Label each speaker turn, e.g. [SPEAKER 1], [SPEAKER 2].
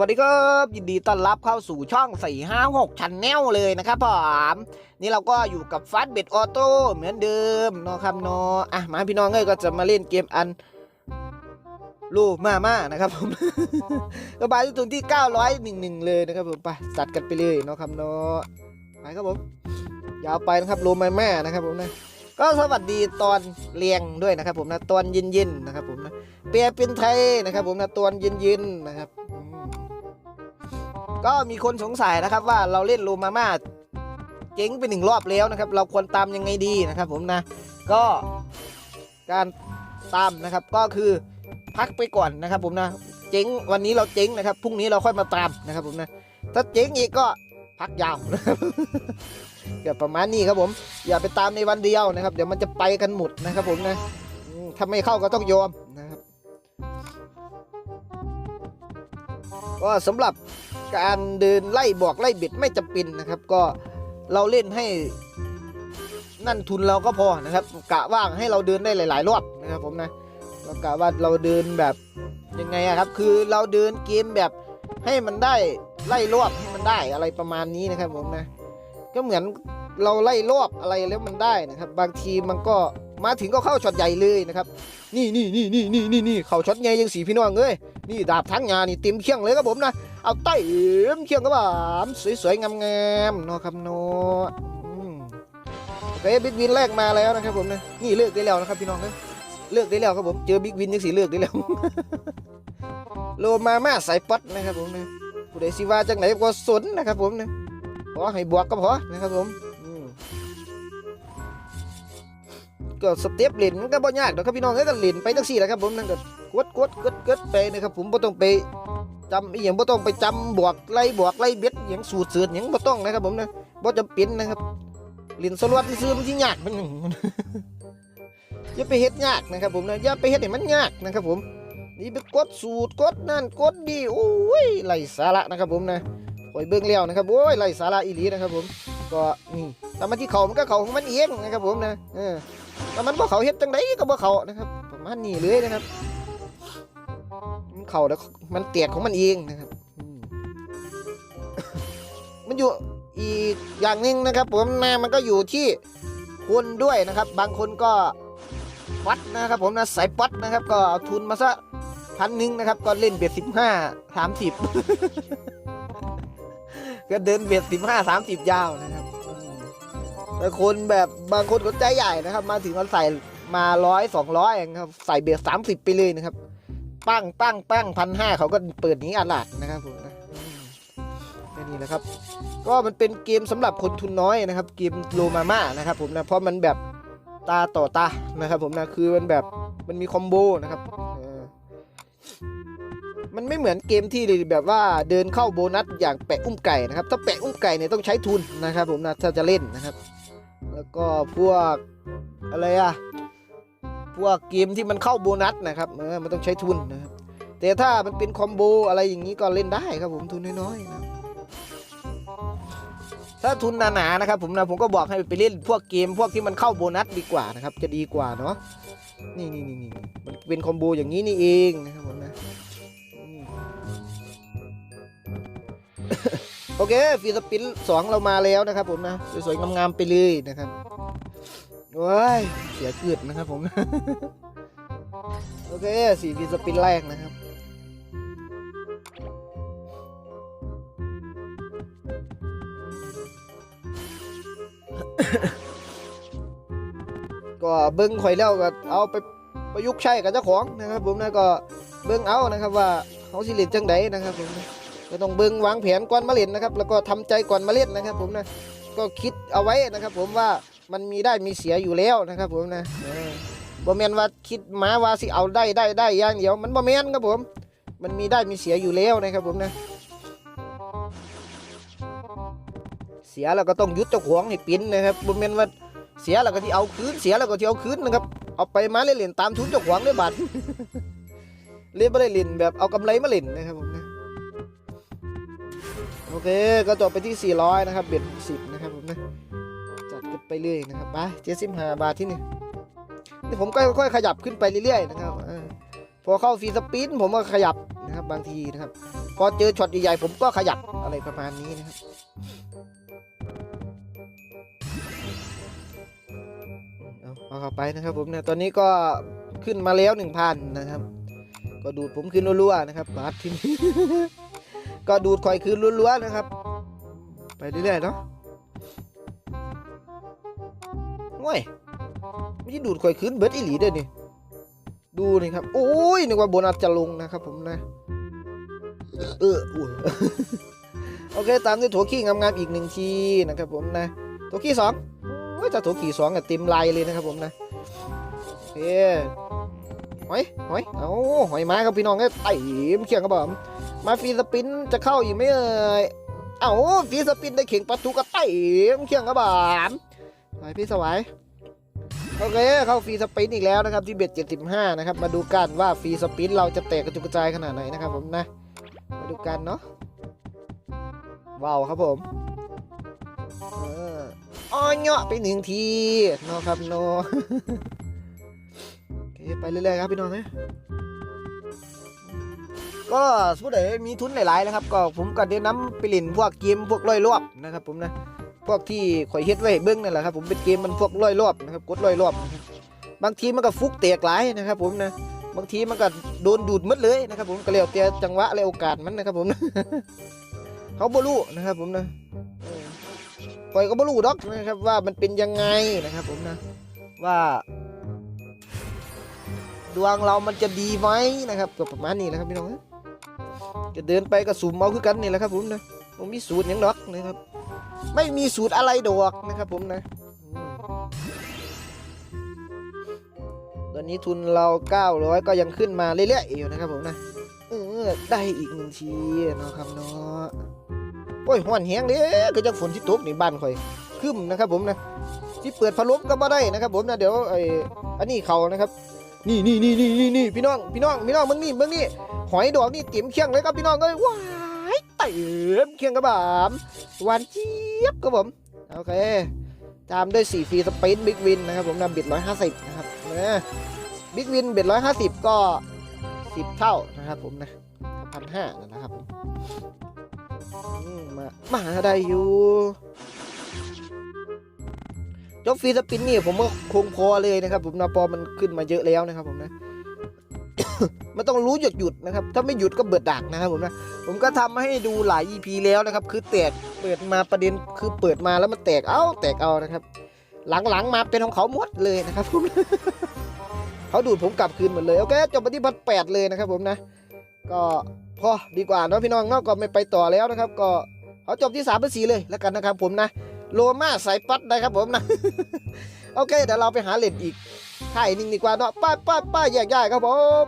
[SPEAKER 1] วัสดีครับ ยินดีต้อนรับเข้าสู่ช่อง 456ชันแนลเลยนะครับผมนี่เราก็อยู่กับฟัสเบ็ดออโต้เหมือนเดิมเนาะครับเนาะอะมาพี่น้องเอ้ยก็จะมาเล่นเกมอันลูมาม่านะครับผมก็บายที่ถึงที่ 901 เลยนะครับผมไปสัดกันไปเลยเนาะครับเนาะไปครับผมยาวไปนะครับโลมาม่านะครับผมนะก็สวัสดีตอนเรียงด้วยนะครับผมนะตอนเย็นๆนะครับผมนะเปียเป็นไทยนะครับผมนะตอนเย็นๆนะครับ ก็มีคนสงสัยนะครับว่าเราเล่นโลมาม่าเจ๊งไปหนึ่งรอบแล้วนะครับ เราควรตามยังไงดีนะครับ ผมนะ ก็การตามนะครับก็คือพักไปก่อนนะครับ ผมนะเจ๊งวันนี้เราเจ๊งนะครับพรุ่งนี้เราค่อยมาตามนะครับ ผมนะ ถ้าเจ๊งอีกก็พักยาวนะครับเดี๋ยวประมาณนี้ครับผม อย่าไปตามในวันเดียวนะครับ เดี๋ยวมันจะไปกันหมดนะครับ ผมนะถ้าไม่เข้าก็ต้องยอมนะครับก็สำหรับ การเดินไล่บอกไล่เบ็ดไม่จำเป็นนะครับ ก็เราเล่นให้นั่นทุนเราก็พอนะครับ กะว่างให้เราเดินได้หลาย ๆ รอบนะครับผมนะเรากะว่าเราเดินแบบยังไงอะครับ คือเราเดินเกมแบบให้มันได้ไล่รอบให้มันได้อะไรประมาณนี้นะครับผมนะก็เหมือนเราไล่รอบอะไรแล้วมันได้นะครับ บางทีมันก็มาถึงก็เข้าช็อตใหญ่เลยนะครับ นี่นี่นี่นี่นี่นี่นี่เขาช็อตใหญ่ยังสีพี่น้องเอ้ย นี่ดาบทั้งงานนี่เต็มเคียงเลยครับผมนะ เอาไต้เอ็มเคียงครับผมสวยๆงามๆเนาะครับเนาะอืมโอเคบิ๊กวินแรกมาแล้วนะครับผมนะนี่เลือกได้แล้วนะครับพี่น้องนะเลือกได้แล้วครับผมเจอบิ๊กวินยังสีเลือกได้แล้วโลมาม่าสายป๊อตนะครับผมนะผู้ใดสิว่าจังไหนก็สนนะครับผมนะขอให้บวกก็พอนะครับผมก็สเต็ปเล่นมันก็บ่ยากดอกครับพี่น้องเอ้ยก็เล่นไปจังซี่แหละครับผมนั่นก็ กดกดกดกดไปนะครับผมบ่ต้องไปจำอีหยังบ่ต้องไปจำบวกไล่บวกไล่เบ็ดอหยังสูตรเสือหยังบ่ต้องนะครับผมนะบ่จำเป็นนะครับเล่นสลวดซื่อมันสิยากมันอย่าไปเฮ็ดยากนะครับผมนะอย่าไปเฮ็ดให้มันยากนะครับผม นี่ไปกดสูตรกดนั่นกดดีโอ้ยไร้สาระนะครับผมนะคอยเบิ่งแล้วนะครับโอ้ยไร้สาระอีหลีนะครับผม ก็นี่แต่มันที่เขามันก็เขาของมันเองนะครับผมนะเออแต่มันบ่เขาเฮ็ดจังไดก็บ่เขานะครับประมาณนี้เลยนะครับ มันเขาแล้วมันแตกของมันเองนะครับ มันอยู่อีกอย่างหนึ่งนะครับ ผมนะมันก็อยู่ที่คนด้วยนะครับ บางคนก็วัดนะครับ ผมนะสายปัดนะครับ ก็เอาทุนมาซะพันหนึ่งนะครับ ก็เล่นเบ็ดสิบห้าสามสิบก็เดินเบ็ดสิบห้าสามสิบยาวนะครับอืมแต่คนแบบบางคนก็ใจใหญ่นะครับ มาถึงก็ใส่มาร้อยสองร้อยเองครับ ใส่เบียร์สามสิบไปเลยนะครับ ปั้งปั้งปั้งพันห้าเขาก็เปิดนี้อาลาดนะครับผมนะนี้แหละครับ ก็มันเป็นเกมสำหรับคนทุนน้อยนะครับ เกมโลมาม่านะครับผมนะเพราะมันแบบตาต่อตานะครับ ผมนะคือมันแบบมันมีคอมโบนะครับมันไม่เหมือนเกมที่แบบว่าเดินเข้าโบนัสอย่างแปะอุ้มไก่นะครับ ถ้าแปะอุ้มไก่เนี่ยต้องใช้ทุนนะครับ ผมนะถ้าจะเล่นนะครับ แล้วก็พวกอะไรอะ พวกเกมที่มันเข้าโบนัสนะครับเออมันต้องใช้ทุนนะครับแต่ถ้ามันเป็นคอมโบอะไรอย่างนี้ก็เล่นได้ครับผมทุนน้อยๆนะถ้าทุนหนาๆนะครับผมนะผมก็บอกให้ไปเล่นพวกเกมพวกที่มันเข้าโบนัสดีกว่านะครับ จะดีกว่าเนาะนี่นี่นี่นี่มันเป็นคอมโบอย่างนี้นี่เองนะครับผมนะโอเคฟีสปินสองเรามาแล้วนะครับผมนะสวยๆงามๆไปเลยนะครับ โอ้ย เสียเกิดนะครับผม โอเคสี่ฟีสปินแรกนะครับ ก็เบิ้งข่อยแล้วก็เอาไปประยุกต์ใช้กับเจ้าของนะครับผมนะก็เบิ้งเอานะครับว่าเขาสิเล่นจังไดนะครับผมก็ต้องเบิ่งวางแผนก่อนมาเล่นนะครับ แล้วก็ทำใจก่อนมาเล่นนะครับ ผมนะก็คิดเอาไว้นะครับ ผมว่า มันมีได้มีเสียอยู่แล้วนะครับผมนะเออบ่แมนว่าคิดมาว่าสิเอาได้ได้ได้อย่างเดียวมันบ่แมนครับผม มันมีได้มีเสียอยู่แล้วนะครับผมนะ เสียแล้วก็ต้องยุดเจ้าของให้เป็นนะครับบ่แมนว่าเสียแล้วก็ที่เอาคืนเสียแล้วก็ที่เอาคืนนะครับเอาไปมาเล่นๆตามทุนเจ้าของด้วยบาทเล่นม่ได้เล่นแบบเอากำไรมาเล่นนะครับผมนะโอเคก็จบไปที่ 400 นะครับเบ็ด60 นะครับผมนะ ไปเรื่อยนะครับไปเจ็ดสิบห้าบาทที่นี่นี่ผมก็ค่อยๆขยับขึ้นไปเรื่อยๆนะครับพอเข้าฟรีสปินผมก็ขยับนะครับบางทีนะครับ พอเจอช็อตใหญ่ๆผมก็ขยับอะไรประมาณนี้นะครับเอาเข้าไปนะครับผมเนี่ยตอนนี้ก็ขึ้นมาแล้วหนึ่งพันนะครับ ก็ดูดผมขึ้นรัวๆนะครับบาสที่นี่ก็ดูดคอยคืนรัวๆนะครับ ไปเรื่อยๆเนาะ วยไม่ใช่ดูดคอยคืนเบิร์ดอีหลีเด้อนี่ดูนี่ครับโอ้ยนึกว่าโบนัสจะลงนะครับผมนะ เอออุ้ยโอเคตามด้วยโถขี้งามๆอีกหนึ่งทีนะครับผมนะโถขี้สองโอ้ยถ้าโถขี้สองอะเต็มลายเลยนะครับผมนะโอเคหอยหอยเอาหอยม้ครับพี่น้องก็ไต่มเขียงครับผมมาฟีสปินจะเข้าอีกไหมเอ่ยเอ้าฟีสปินได้เข่งประตูก็ไต่มเขียงครับผม ไปพี่สวายโอเคเข้าฟรีสปินอีกแล้วนะครับที่เบ็ด75 นะครับ มาดูกันว่าฟรีสปินเราจะแตกกระจุกกระจายขนาดไหนนะครับผมนะ มาดูกันเนาะว้าวครับผมอออ้อเนาะไปหนึ่งทีเนาะครับเนาะโอเคไปเรื่อยๆครับพี่น้องนะก็ผู้ใดมีทุนหลายๆนะครับ ก็ผมก็เดนน้ำไปเล่นพวกเกมพวกร้อยรอบนะครับผมนะ พวกที่ข่อยเฮ็ดไว้เบิ้งนั่นแหละครับผมเป็นเกมมันพวกร้อยรอบนะครับกดร้อยรอบบางทีมันก็ฟุกเตกหลายนะครับ ผมนะบางทีมันก็โดนดูดหมดเลยนะครับ ผมก็แล้วแต่จังหวะและโอกาสมันนะครับ ผมเขาบ่รู้นะครับ ผมนะข่อยก็บ่รู้ดอกนะครับ ว่ามันเป็นยังไงนะครับ ผมนะว่าดวงเรามันจะดีไหมนะครับก็ประมาณนี้นะครับพี่น้องจะเดินไปก็สุ่มเอาคือกันนี่แหละครับผมนะผมมีสูตรหยังดอกนะครับ ไม่มีสูตรอะไรดอกนะครับผมนะ ตอนนี้ทุนเรา 900 ก็ยังขึ้นมาเรื่อยๆอยู่นะครับผมนะ เออ ได้อีกหนึ่งทีนะครับเนาะโอ้ยห้อนแห้งเด้ก็จังฝนที่ตกในบ้านข่อยครึ้มนะครับผมนะ ที่เปิดพัดลมก็บ่ได้นะครับผมนะ เดี๋ยวไอ้อันนี้เขานะครับนี่นี่นี่นี่นี่นี่พี่น้องพี่น้องพี่น้องมึงนี่มึงนี่หอยดอกนี่เต็มเคียงเลยครับพี่น้องเอ้ยว้ายเต็มเคียงกระบามหวานเจี๊ยบครับผม โอเค ตามด้วย 4 ฟรีสเปนบิ๊กวินนะครับผมนำบิด 150 นะครับนะบิ๊กวินเบ็ด150 ก็ 10 เท่านะครับผมนะพันห้านะครับผมมามาได้อยู่จบฟรีสปินนี่ผมก็คงพอเลยนะครับผมนะพอมันขึ้นมาเยอะแล้วนะครับผมนะ มันต้องรู้หยุดหยุดนะครับ ถ้าไม่หยุดก็เบิดดักนะครับผมนะ ผมก็ทำให้ดูหลาย EP แล้วนะครับ คือแตกเปิดมาประเด็นคือเปิดมาแล้วมันแตกเอาแตกเอานะครับ หลังๆมาเป็นของเขาหมดเลยนะครับผมเขาดูดผมกลับคืนหมดเลยโอเคจบไปที่พันแปดเลยนะครับผมนะ ก็พอดีกว่าเนาะพี่น้องเนาะก็ไม่ไปต่อแล้วนะครับ ก็เขาจบที่สามเป็นสีเลยแล้วกันนะครับผมนะโลมาสายปัดได้ครับผมนะ โอเคเดี๋ยวเราไปหาเหรียญอีก ค่ายนิ่งดีกว่าเนาะป้าป้าป้าแยกย้ายครับผม